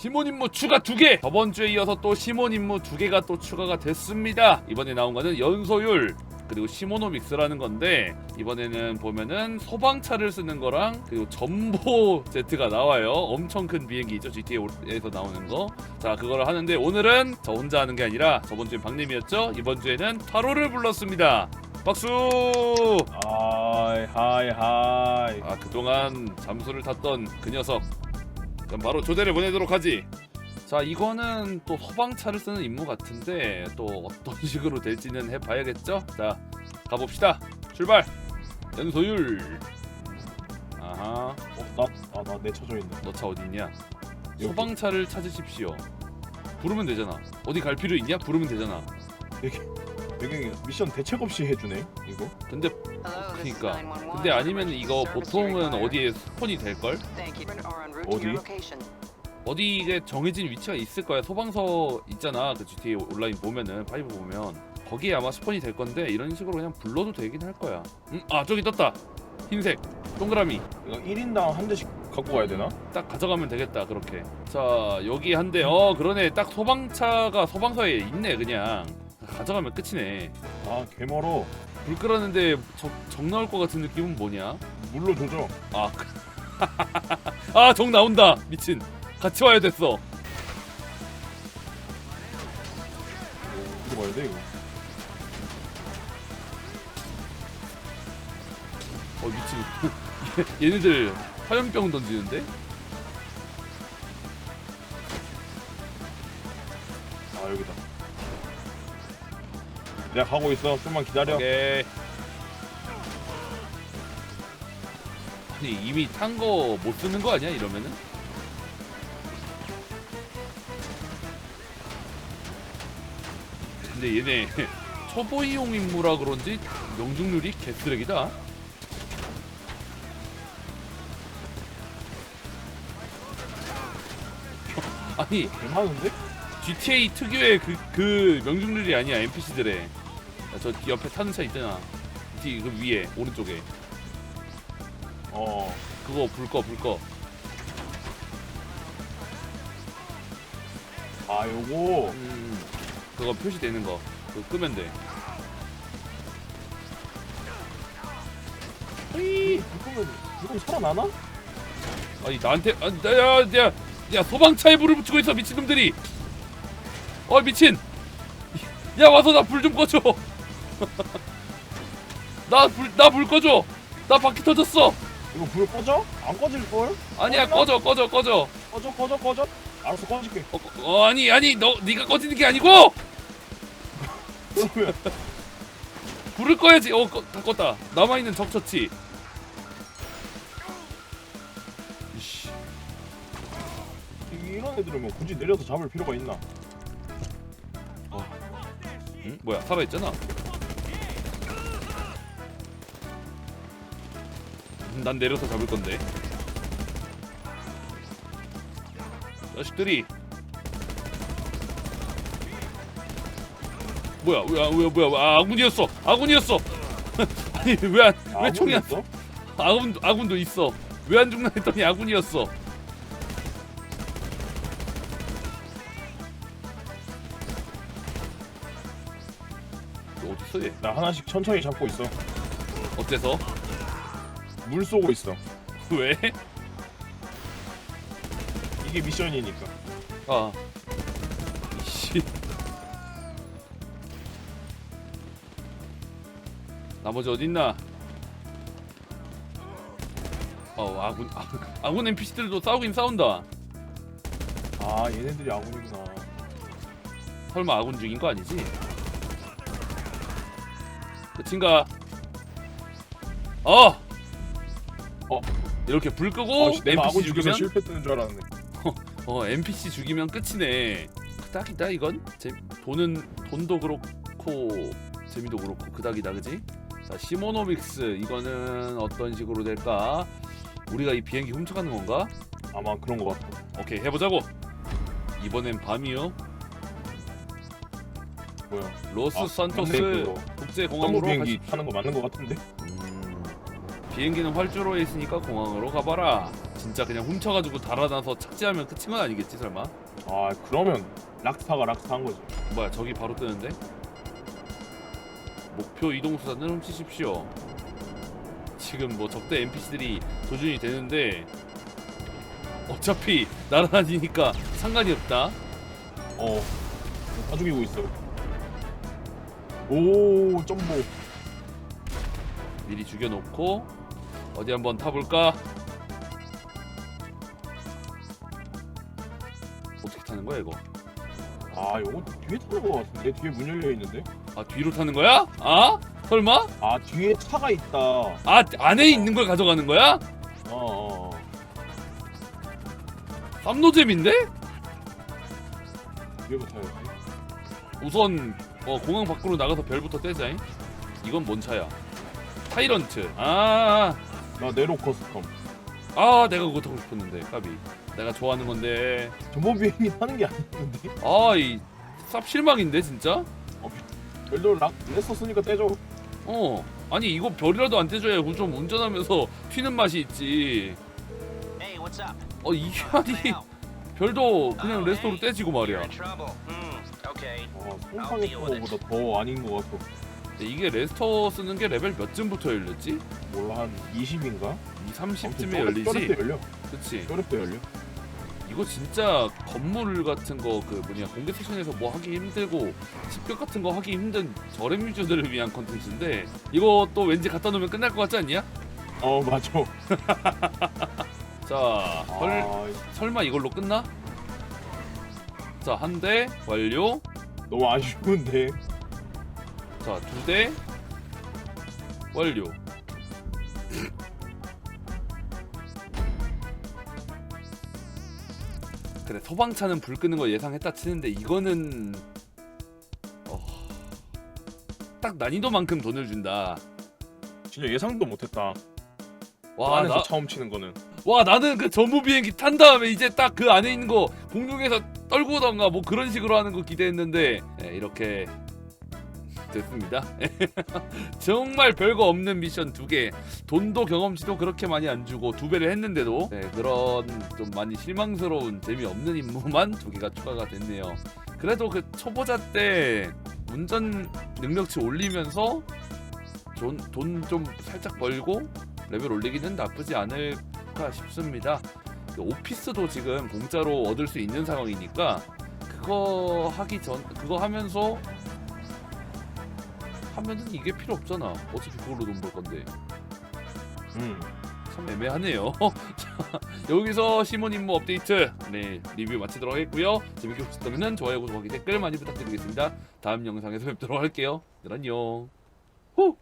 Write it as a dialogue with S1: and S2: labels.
S1: 시몬 임무 추가 두 개. 저번 주에 이어서 또 시몬 임무 두 개가 또 추가가 됐습니다. 이번에 나온 거는 연소율 그리고 시모노믹스라는 건데 이번에는 보면은 소방차를 쓰는 거랑 그리고 전보 제트가 나와요. 엄청 큰 비행기죠. GTA에서 나오는 거. 자, 그거를 하는데 오늘은 저 혼자 하는 게 아니라 저번 주엔 박님이었죠. 이번 주에는 타로를 불렀습니다. 박수!
S2: 하이 하이 하이
S1: 아 그동안 잠수를 탔던 그 녀석 그럼 바로 조대를 보내도록 하지. 자 이거는 또 소방차를 쓰는 임무 같은데 또 어떤 식으로 될지는 해봐야겠죠? 자 가봅시다. 출발! 연소율! 아하.
S2: 어, 나아나 내 쳐져 있네
S1: 너 차 어딨냐?
S2: 여기.
S1: 소방차를 찾으십시오. 부르면 되잖아. 어디 갈 필요 있냐? 부르면 되잖아
S2: 되게 미션 대책 없이 해주네 이거
S1: 근데
S3: 그니까
S1: 근데 아니면 이거 보통은 어디에 스폰이 될걸?
S2: 어디?
S1: 어디 이게 정해진 위치가 있을 거야. 소방서 있잖아. 그 GTA 온라인 보면은 파이브 보면 거기에 아마 스폰이 될 건데 이런 식으로 그냥 불러도 되긴 할 거야. 음, 아 저기 떴다. 흰색 동그라미
S2: 이거 1인당 한 대씩 갖고 가야 되나?
S1: 딱 가져가면 되겠다. 그렇게. 자 여기 한 대. 어 그러네. 딱 소방차가 소방서에 있네. 그냥 가져가면 끝이네.
S2: 아 개멀어
S1: 불 끄라는데 적, 적 나올 것 같은 느낌은 뭐냐?
S2: 물로 조져
S1: 아, 아, 정 나온다. 미친. 같이 와야 됐어.
S2: 이거 봐야 돼 이거
S1: 어 미친 얘- 얘네들 화염병 던지는데?
S2: 내가 가고 있어. 좀만 기다려.
S1: 오케이. 아니 이미 탄 거 못 쓰는 거 아니야 이러면은? 근데 얘네 초보이용 임무라 그런지 명중률이 개쓰레기다. 아니
S2: 개많은데?
S1: GTA 특유의 그, 그 명중률이 아니야 NPC들의 저 옆에 타는 차 있잖아. 뒤 그 위에 오른쪽에.
S2: 어.
S1: 그거 불꺼 불꺼.
S2: 아 요거?
S1: 음, 그거 표시되는 거. 그거 끄면 돼.
S2: 헤이 이거는 이거 살아나나?
S1: 아니 나한테 아, 나, 야, 야, 야 소방차에 불을 붙이고 있어 미친놈들이. 어 미친. 야 와서 나 불 좀 꺼줘 나불 나 불 꺼줘. 나 바퀴 터졌어.
S2: 이거 불 꺼져? 안 꺼질걸?
S1: 아니야? 꺼져 꺼져 꺼져.
S2: 꺼져 꺼져 꺼져. 알았어 꺼질게.
S1: 어, 어 아니 아니 너 네가 꺼지는 게 아니고! 불을 꺼야지. 어 꺼, 다 껐다. 남아 있는 적처치. 이씨.
S2: 이런 애들은 뭐 굳이 내려서 잡을 필요가 있나?
S1: 응? 뭐야 살아 있잖아 난 내려서 잡을 건데. 자식들이. 뭐야 뭐야 뭐야 뭐야 아, 아군이었어 아군이었어. 아니 왜안 왜 총이 안
S2: 아군이었어?
S1: 아군 아군도 있어. 왜 안 죽나 했더니 아군이었어. 어디 있어 얘?
S2: 나 하나씩 천천히 잡고 있어.
S1: 어때서
S2: 물 쏘고 있어
S1: 왜?
S2: 이게 미션이니까
S1: 아 이씨 나머지 어딨나? 어 아군 아군, 아군 NPC들도 싸우긴 싸운다.
S2: 아 얘네들이 아군이구나
S1: 설마 아군 중인 거 아니지? 끝인가? 어!
S2: 어.
S1: 이렇게 불 끄고
S2: 아, 씨, 내가 아군
S1: NPC
S2: 죽여서
S1: 죽이면
S2: 실패 뜨는 줄 알았네
S1: 어 NPC 죽이면 끝이네. 그닥이다 이건. 재, 돈은 돈도 그렇고 재미도 그렇고 그닥이다 그지? 자 시모노믹스 이거는 어떤 식으로 될까? 우리가 이 비행기 훔쳐가는 건가?
S2: 아마 그런 거 같아
S1: 오케이 해보자고. 이번엔 밤이요.
S2: 뭐야
S1: 로스
S2: 아,
S1: 산토스
S2: 맞네, 그거.
S1: 국제
S2: 항공
S1: 공항으로
S2: 비행기
S1: 가십시오.
S2: 타는 거 맞는 거 같은데
S1: 음, 비행기는 활주로에 있으니까 공항으로 가봐라. 진짜 그냥 훔쳐가지고 달아나서 착지하면 끝인 건 아니겠지 설마?
S2: 아 그러면 락스타가 락스타 한 거지.
S1: 뭐야 저기 바로 뜨는데? 목표 이동 수단을 훔치십시오. 지금 뭐 적대 NPC들이 조준이 되는데 어차피 날아다니니까 상관이 없다.
S2: 어. 다 죽이고 있어. 오 점보.
S1: 미리 죽여놓고 어디 한번 타볼까? 어떻게 타는 거야 이거?
S2: 아 요거 뒤에 타는 거 같은데 뒤에 문 열려 있는데.
S1: 아 뒤로 타는 거야? 아? 설마?
S2: 아 뒤에 차가 있다.
S1: 어아 안에 있는 걸 가져가는 거야?
S2: 어. 어.
S1: 쌈노잼인데?
S2: 뒤에부터 타야지.
S1: 우선 어, 공항 밖으로 나가서 별부터 떼자잉. 이건 뭔 차야? 타이런트. 아,
S2: 나 네로 커스텀.
S1: 아 내가 그거 타고 싶었는데 까비. 내가 좋아하는 건데.
S2: 전보 비행기 타는 게 아니었는데.
S1: 아이 쌉 실망인데 진짜?
S2: 별도 락 레서 쓰니까 떼줘.
S1: 어. 아니 이거 별이라도 안 떼줘야 좀 운전하면서 튀는 맛이 있지.
S3: Hey, what's up?
S1: 어 이게 아니? 별도 그냥
S3: Oh,
S1: 레스토로 떼지고 말이야.
S3: in trouble. Hmm. Okay.
S2: 아 송상의 거보다 더 아닌 것 같고.
S1: 근데 이게 레스터 쓰는 게 레벨 몇 쯤부터 열렸지?
S2: 몰라 한 20인가?
S1: 2, 30쯤에 열리지.
S2: 때 열려.
S1: 그치?
S2: 뼈랩 때 열려.
S1: 이거 진짜 건물 같은 거 그 뭐냐 공개 세션에서 뭐 하기 힘들고 습격 같은 거 하기 힘든 저렴 유저들을 위한 컨텐츠인데 이거 또 왠지 갖다 놓으면 끝날 것 같지 않냐?
S2: 어 맞아.
S1: 자 설,
S2: 아
S1: 설마 이걸로 끝나? 자 한 대 완료
S2: 너무 아쉬운데.
S1: 자 두 대 완료 그래 소방차는 불 끄는 거 예상했다 치는데 이거는 어... 딱 난이도만큼 돈을 준다
S2: 진짜 예상도 못했다.
S1: 와,
S2: 안에서
S1: 나,
S2: 처음 치는 거는.
S1: 와 나는 그 전무 비행기 탄 다음에 이제 딱 그 안에 있는 거 공중에서 떨구던가 뭐 그런 식으로 하는 거 기대했는데 네, 이렇게 됐습니다. 정말 별거 없는 미션 두 개, 돈도 경험치도 그렇게 많이 안 주고 두 배를 했는데도 네, 그런 좀 많이 실망스러운 재미없는 임무만 두 개가 추가가 됐네요. 그래도 그 초보자 때 운전 능력치 올리면서 돈 좀 살짝 벌고 레벨 올리기는 나쁘지 않을까 싶습니다. 그 오피스도 지금 공짜로 얻을 수 있는 상황이니까 그거 하기 전 그거 하면서 하면은 이게 필요 없잖아. 어차피 그걸로 돈 벌 건데
S2: 음.
S1: 참 애매하네요. 자, 여기서 시몬 임무 업데이트 네 리뷰 마치도록 하겠고요. 재밌게 보셨다면 좋아요, 구독하기, 댓글 많이 부탁드리겠습니다. 다음 영상에서 뵙도록 할게요. 네, 안녕. 후.